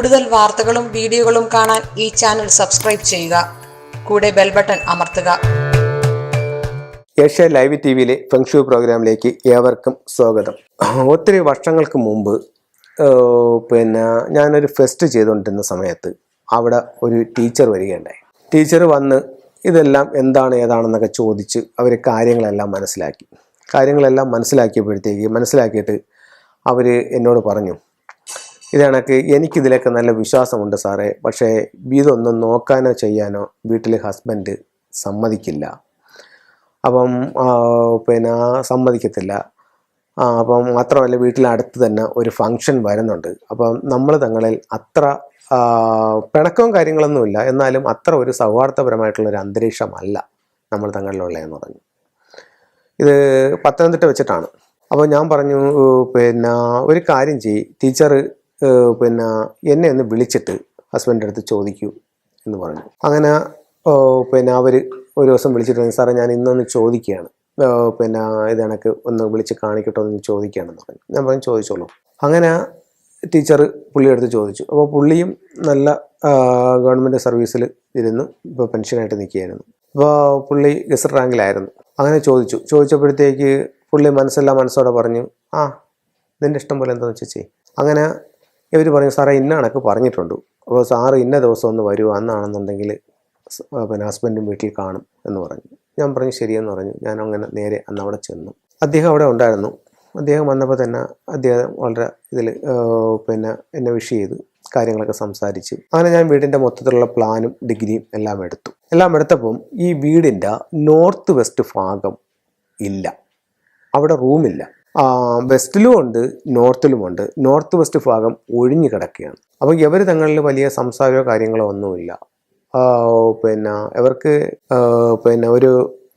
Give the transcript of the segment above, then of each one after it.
കൂടുതൽ വാർത്തകളും വീഡിയോകളും കാണാൻ ഈ ചാനൽ സബ്സ്ക്രൈബ് ചെയ്യുക. കൂടെ ബെൽ ബട്ടൺ അമർത്തുക. ഏഷ്യ ലൈവ് ടി വിയിലെ ഫെങ്ഷു പ്രോഗ്രാമിലേക്ക് ഏവർക്കും സ്വാഗതം. ഒത്തിരി വർഷങ്ങൾക്ക് മുമ്പ് പിന്നെ ഞാനൊരു ഫെസ്റ്റ് ചെയ്തുകൊണ്ടിരുന്ന സമയത്ത് അവിടെ ഒരു ടീച്ചർ വരികയുണ്ടായി. ടീച്ചർ വന്ന് ഇതെല്ലാം എന്താണ് ഏതാണെന്നൊക്കെ ചോദിച്ച് അവർ കാര്യങ്ങളെല്ലാം മനസ്സിലാക്കി. കാര്യങ്ങളെല്ലാം മനസ്സിലാക്കിയപ്പോഴത്തേക്ക് മനസ്സിലാക്കിയിട്ട് അവർ എന്നോട് പറഞ്ഞു ഇതണക്ക് എനിക്കിതിലൊക്കെ നല്ല വിശ്വാസമുണ്ട് സാറേ. പക്ഷേ ഇതൊന്നും നോക്കാനോ ചെയ്യാനോ വീട്ടിൽ ഹസ്ബൻഡ് സമ്മതിക്കില്ല. അപ്പം പിന്നെ സമ്മതിക്കത്തില്ല. അപ്പം മാത്രമല്ല വീട്ടിലടുത്ത് തന്നെ ഒരു ഫങ്ഷൻ വരുന്നുണ്ട്. അപ്പം നമ്മൾ തങ്ങളിൽ അത്ര പിണക്കവും കാര്യങ്ങളൊന്നുമില്ല എന്നാലും അത്ര ഒരു സൗഹാർദ്ദപരമായിട്ടുള്ള ഒരു അന്തരീക്ഷമല്ല നമ്മൾ തങ്ങളിലുള്ളതെന്ന് പറഞ്ഞു. ഇത് പത്തനംതിട്ട വെച്ചിട്ടാണ്. അപ്പോൾ ഞാൻ പറഞ്ഞു പിന്നെ ഒരു കാര്യം ചെയ്യ്. ടീച്ചർ പിന്നെ എന്നെ ഒന്ന് വിളിച്ചിട്ട് ഹസ്ബൻഡിന്റെ അടുത്ത് ചോദിക്കൂ എന്ന് പറഞ്ഞു. അങ്ങനെ പിന്നെ അവർ ഒരു ദിവസം വിളിച്ചിട്ട് സാറേ ഞാൻ ഇന്നൊന്ന് ചോദിക്കുകയാണ്. പിന്നെ ഇത് എനിക്ക് ഒന്ന് വിളിച്ച് കാണിക്കട്ടോ എന്ന് ചോദിക്കുകയാണെന്ന് പറഞ്ഞു. ഞാൻ പറഞ്ഞു ചോദിച്ചോളൂ. അങ്ങനെ ടീച്ചർ പുള്ളിയെടുത്ത് ചോദിച്ചു. അപ്പോൾ പുള്ളിയും നല്ല ഗവൺമെന്റ് സർവീസിൽ ഇരുന്നു. ഇപ്പോൾ പെൻഷനായിട്ട് നിൽക്കുകയായിരുന്നു. അപ്പോൾ പുള്ളി ഗസർ റാങ്കിലായിരുന്നു. അങ്ങനെ ചോദിച്ചു. ചോദിച്ചപ്പോഴത്തേക്ക് പുള്ളി മനസ്സെല്ലാം മനസ്സോടെ പറഞ്ഞു ആ നിന്റെ ഇഷ്ടം പോലെ എന്താണെന്ന് വെച്ചാൽ അങ്ങനെ ഇവർ പറയും സാറേ ഇന്ന കണക്ക് പറഞ്ഞിട്ടുണ്ട്. അപ്പോൾ സാറ് ഇന്ന ദിവസം ഒന്ന് വരുമോ അന്നാണെന്നുണ്ടെങ്കിൽ പിന്നെ ഹസ്ബൻഡും വീട്ടിൽ കാണും എന്ന് പറഞ്ഞു. ഞാൻ പറഞ്ഞു ശരിയെന്ന് പറഞ്ഞു. ഞാൻ അങ്ങനെ നേരെ അന്ന് അവിടെ ചെന്നു. അദ്ദേഹം അവിടെ ഉണ്ടായിരുന്നു. അദ്ദേഹം വന്നപ്പോൾ തന്നെ അദ്ദേഹം വളരെ ഇതിൽ പിന്നെ എന്നെ വിഷ് ചെയ്ത് കാര്യങ്ങളൊക്കെ സംസാരിച്ച്. അങ്ങനെ ഞാൻ വീടിന്റെ മൊത്തത്തിലുള്ള പ്ലാനും ഡിഗ്രിയും എല്ലാം എടുത്തു. എല്ലാം എടുത്തപ്പം ഈ വീടിന്റെ നോർത്ത് വെസ്റ്റ് ഭാഗം ഇല്ല. അവിടെ റൂമില്ല. വെസ്റ്റിലും ഉണ്ട് നോർത്തിലും ഉണ്ട്. നോർത്ത് വെസ്റ്റ് ഭാഗം ഒഴിഞ്ഞു കിടക്കുകയാണ്. അപ്പം ഇവർ തങ്ങളിൽ വലിയ സംസാരമോ കാര്യങ്ങളോ ഒന്നുമില്ല. പിന്നെ ഇവർക്ക് പിന്നെ ഒരു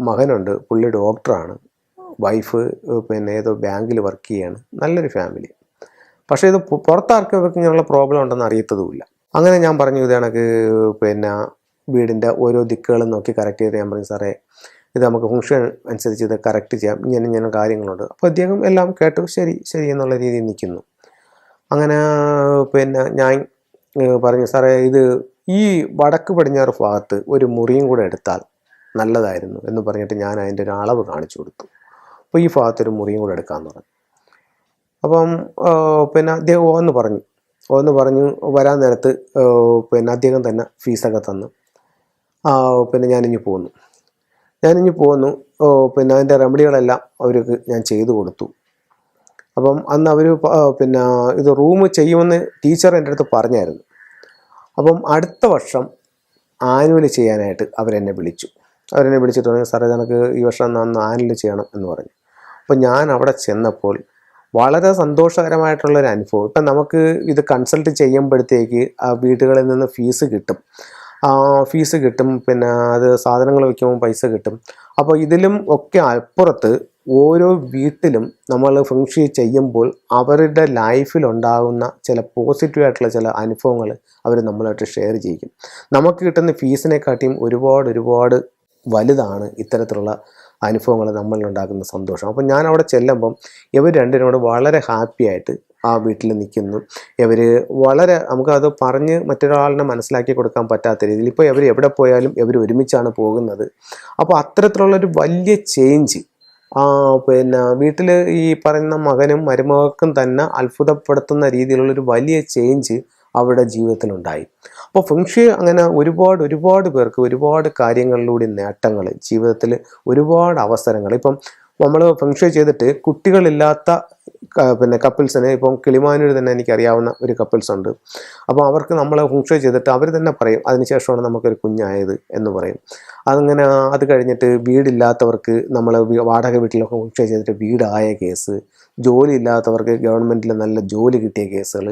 മകനുണ്ട് പുള്ളി ഡോക്ടറാണ്. വൈഫ് പിന്നെ ഏതോ ബാങ്കിൽ വർക്ക് ചെയ്യാണ്. നല്ലൊരു ഫാമിലി. പക്ഷേ ഇത് പുറത്താർക്കും ഇവർക്ക് ഇങ്ങനെയുള്ള പ്രോബ്ലം ഉണ്ടെന്ന് അറിയത്തതുമില്ല. അങ്ങനെ ഞാൻ പറഞ്ഞു ഇത് കണക്ക് പിന്നെ വീടിന്റെ ഓരോ ദിക്കുകളും നോക്കി കറക്റ്റ് ചെയ്ത് ഞാൻ പറഞ്ഞു സാറേ ഇത് നമുക്ക് ഫംഗ്ഷൻ അനുസരിച്ച് ഇത് കറക്റ്റ് ചെയ്യാം. ഇങ്ങനെ ഇങ്ങനെ കാര്യങ്ങളുണ്ട്. അപ്പോൾ അദ്ദേഹം എല്ലാം കേട്ടു. ശരി ശരി എന്നുള്ള രീതിയിൽ നിൽക്കുന്നു. അങ്ങനെ പിന്നെ ഞാൻ പറഞ്ഞു സാറേ ഇത് ഈ വടക്ക് പടിഞ്ഞാറ് ഭാഗത്ത് ഒരു മുറിയും കൂടെ എടുത്താൽ നല്ലതായിരുന്നു എന്ന് പറഞ്ഞിട്ട് ഞാൻ അതിന്റെ ഒരു അളവ് കാണിച്ചു കൊടുത്തു. അപ്പോൾ ഈ ഭാഗത്ത് ഒരു മുറിയും കൂടെ എടുക്കാമെന്ന് പറഞ്ഞു. അപ്പം പിന്നെ അദ്ദേഹം ഓന്ന് പറഞ്ഞു. ഓന്ന് പറഞ്ഞു വരാൻ നേരത്ത് പിന്നെ അദ്ദേഹം തന്നെ ഫീസൊക്കെ തന്നു. പിന്നെ ഞാനിഞ്ഞ് പോന്നു. ഞാനിഞ്ഞ് പോന്നു പിന്നെ അതിന്റെ റെമഡികളെല്ലാം അവർക്ക് ഞാൻ ചെയ്തു കൊടുത്തു. അപ്പം അന്ന് അവർ പിന്നെ ഇത് റൂം ചെയ്യുമെന്ന് ടീച്ചർ എന്റെ അടുത്ത് പറഞ്ഞായിരുന്നു. അപ്പം അടുത്ത വർഷം ആനുവൽ ചെയ്യാനായിട്ട് അവരെന്നെ വിളിച്ചു. അവരെന്നെ വിളിച്ചിട്ട് പറഞ്ഞു സാറേ നമുക്ക് ഈ വർഷം അന്ന് ആനുവൽ ചെയ്യണം എന്ന് പറഞ്ഞു. അപ്പം ഞാൻ അവിടെ ചെന്നപ്പോൾ വളരെ സന്തോഷകരമായിട്ടുള്ളൊരു അനുഭവം. ഇപ്പം നമുക്ക് ഇത് കൺസൾട്ട് ചെയ്യുമ്പോഴത്തേക്ക് ആ വീടുകളിൽ നിന്ന് ഫീസ് കിട്ടും. ഫീസ് കിട്ടും പിന്നെ അത് സാധനങ്ങൾ വയ്ക്കുമ്പോൾ പൈസ കിട്ടും. അപ്പോൾ ഇതിലും ഒക്കെ അപ്പുറത്ത് ഓരോ വീട്ടിലും നമ്മൾ ഫംഗ്ഷൻ ചെയ്യുമ്പോൾ അവരുടെ ലൈഫിലുണ്ടാകുന്ന ചില പോസിറ്റീവ് ആയിട്ടുള്ള ചില അനുഭവങ്ങൾ അവർ നമ്മളായിട്ട് ഷെയർ ചെയ്യും. നമുക്ക് കിട്ടുന്ന ഫീസിനെക്കാട്ടിയും ഒരുപാട് ഒരുപാട് വലുതാണ് ഇത്തരത്തിലുള്ള അനുഭവങ്ങൾ നമ്മളിലുണ്ടാക്കുന്ന സന്തോഷം. അപ്പോൾ ഞാൻ അവിടെ ചെല്ലുമ്പം ഇവർ രണ്ടിനോട് വളരെ ഹാപ്പി ആയിട്ട് ആ വീട്ടിൽ നിൽക്കുന്നു. ഇവർ വളരെ നമുക്കത് പറഞ്ഞ് മറ്റൊരാളിനെ മനസ്സിലാക്കി കൊടുക്കാൻ പറ്റാത്ത രീതിയിൽ ഇപ്പോൾ ഇവർ എവിടെ പോയാലും ഇവർ ഒരുമിച്ചാണ് പോകുന്നത്. അപ്പോൾ അത്തരത്തിലുള്ളൊരു വലിയ ചേഞ്ച് ആ പിന്നെ വീട്ടിൽ ഈ പറയുന്ന മകനും മരുമകൾക്കും തന്നെ അത്ഭുതപ്പെടുത്തുന്ന രീതിയിലുള്ളൊരു വലിയ ചേഞ്ച് അവരുടെ ജീവിതത്തിലുണ്ടായി. അപ്പോൾ ഫംഗ്ഷൻ അങ്ങനെ ഒരുപാട് ഒരുപാട് പേർക്ക് ഒരുപാട് കാര്യങ്ങളിലൂടെ നേട്ടങ്ങൾ ജീവിതത്തിൽ ഒരുപാട് അവസരങ്ങൾ. ഇപ്പം നമ്മൾ ഫംഗ്ഷൻ ചെയ്തിട്ട് കുട്ടികളില്ലാത്ത പിന്നെ കപ്പിൾസിന് ഇപ്പം കിളിമാനൂർ തന്നെ എനിക്കറിയാവുന്ന ഒരു കപ്പിൾസ് ഉണ്ട് അപ്പോൾ അവർക്ക് നമ്മൾ ഫംഗ്ഷൻ ചെയ്തിട്ട് അവർ തന്നെ പറയും അതിനുശേഷമാണ് നമുക്കൊരു കുഞ്ഞായത് എന്ന് പറയും. അതങ്ങനെ അത് കഴിഞ്ഞിട്ട് വീടില്ലാത്തവർക്ക് നമ്മൾ വാടക വീട്ടിലൊക്കെ ഫംഗ്ഷൻ ചെയ്തിട്ട് വീടായ കേസ് ജോലി ഇല്ലാത്തവർക്ക് ഗവൺമെന്റിൽ നല്ല ജോലി കിട്ടിയ കേസുകൾ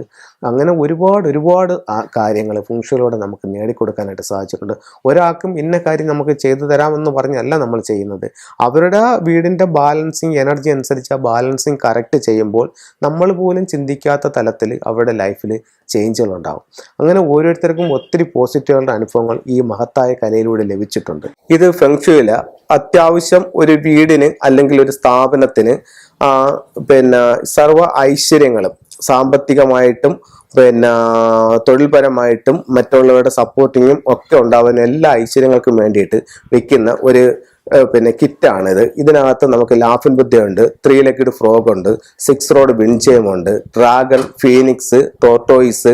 അങ്ങനെ ഒരുപാട് ഒരുപാട് കാര്യങ്ങൾ ഫുങ്ഷനിലൂടെ നമുക്ക് നേടിക്കൊടുക്കാനായിട്ട് സാധിച്ചിട്ടുണ്ട്. ഒരാൾക്കും ഇന്ന കാര്യം നമുക്ക് ചെയ്തു തരാമെന്ന് പറഞ്ഞല്ല നമ്മൾ ചെയ്യുന്നത്. അവരുടെ വീടിന്റെ ബാലൻസിങ് എനർജി അനുസരിച്ച് ആ ബാലൻസിങ് കറക്റ്റ് ചെയ്യുമ്പോൾ നമ്മൾ പോലും ചിന്തിക്കാത്ത തലത്തിൽ അവരുടെ ലൈഫിൽ ചേഞ്ചുകൾ ഉണ്ടാകും അങ്ങനെ ഓരോരുത്തർക്കും ഒത്തിരി പോസിറ്റീവുകളുടെ അനുഭവങ്ങൾ ഈ മഹത്തായ കലയിലൂടെ ലഭിച്ചിട്ടുണ്ട്. ഇത് ഫെങ്ഷുവില അത്യാവശ്യം ഒരു വീടിന് അല്ലെങ്കിൽ ഒരു സ്ഥാപനത്തിന് പിന്നെ സർവ ഐശ്വര്യങ്ങളും സാമ്പത്തികമായിട്ടും പിന്നെ തൊഴിൽപരമായിട്ടും മറ്റുള്ളവരുടെ സപ്പോർട്ടിങ്ങും ഒക്കെ ഉണ്ടാവുന്ന എല്ലാ ഐശ്വര്യങ്ങൾക്കും വേണ്ടിയിട്ട് വെക്കുന്ന ഒരു പിന്നെ കിറ്റാണിത്. ഇതിനകത്ത് നമുക്ക് ലാഫിൻ ബുദ്ധിയുണ്ട് ത്രീ ലക്കിഡ് ഫ്രോഗ് ഉണ്ട് സിക്സ് റോഡ് വിൻചേം ഉണ്ട് ഡ്രാഗൺ ഫീനിക്സ് ടോട്ടോയിസ്